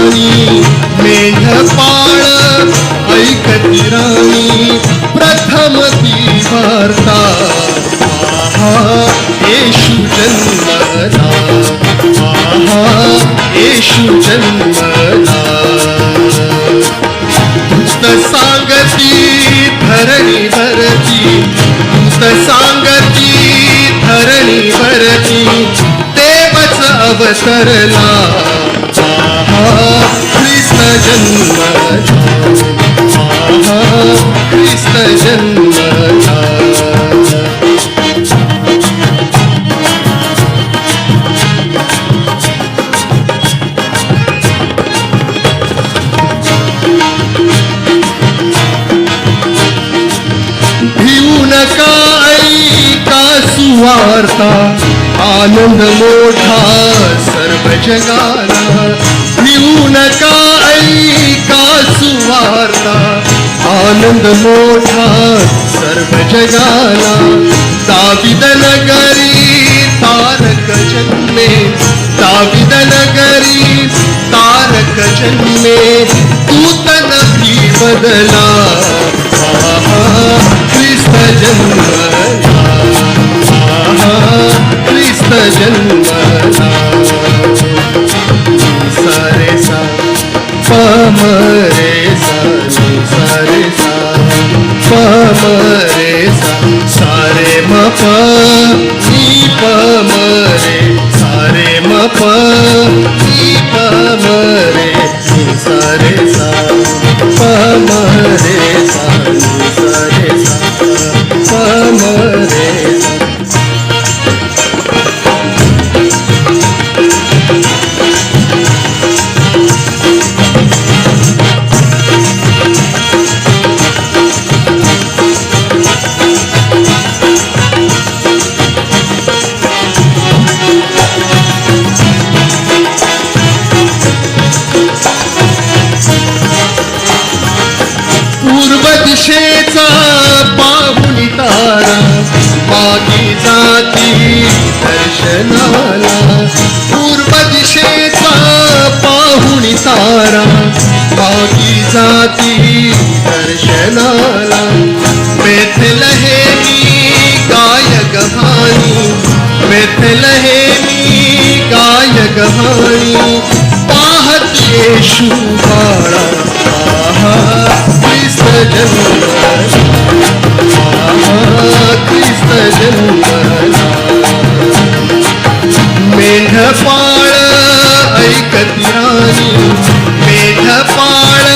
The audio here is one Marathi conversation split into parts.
राणी मेढपाळ ऐकती राणी प्रथम ती वार्ता. येशू जन्मला आहा येशू जन्मला दूत सांगती धरणी भरती. दूत सांगती धरणी भरती. देवच अवतरला. कृष्ण जन्म। कृष्ण जन्म भिऊ नका ऐका सुवार्ता। आनंद मोठा सर्व जगाला भिवू नका ऐका सुवार्ता? आनंद मोठा सर्व जगाला दाविद नगरी तारक जन्मे दाविद नगरी तारक जन्मे दूतन भी बदला। आहा, ख्रिस्त ख्रिस्त जन्मला सारे सा पम रे सा नी सारे सा पम रे सा सारे म पूर्वज पूर्व दिशेचा पाहुणी तारा, बाकी जाती दर्शनाला. मेथल हे मी गाय गहाणी मेथल हे मी गाय गहाणी पाहत येशू बाळा क्रिस्त जन्म क्रिस्त जन्म. मेढपाळ ऐकत नाही. मेढपाळ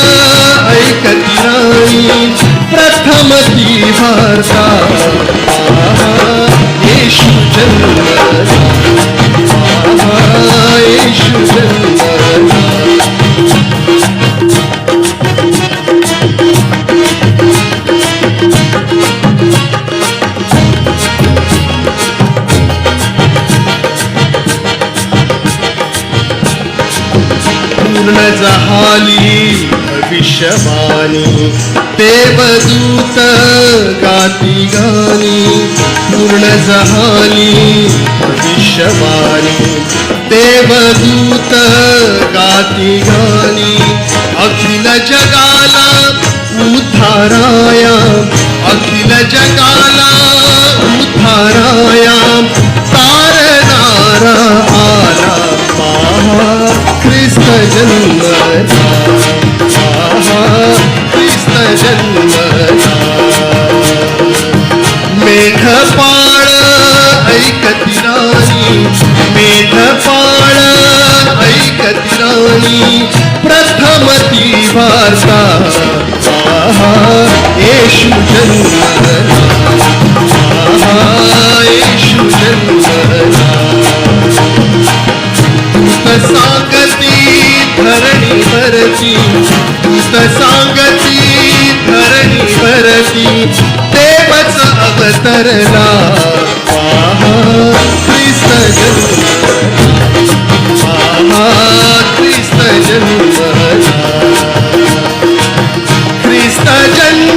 ऐकत नाही. प्रथम ती भारता येशू जन्म विषवाणी देवदूत गाती गाणी पूर्ण जहाली विषवाणी देवदूत गाती गाणी अखिल जगाला उद्धाराया अखिल जगाला ऐकती राणी मेढपाळ ऐकती राणी प्रथम ती वार्ता. आहा येशू जन्मला. आहा येशू जन्मला. सांगती धरणी भरती दूत सांगती धरणी भरती देवच अवतरला. Krishna Janma Krishna Janma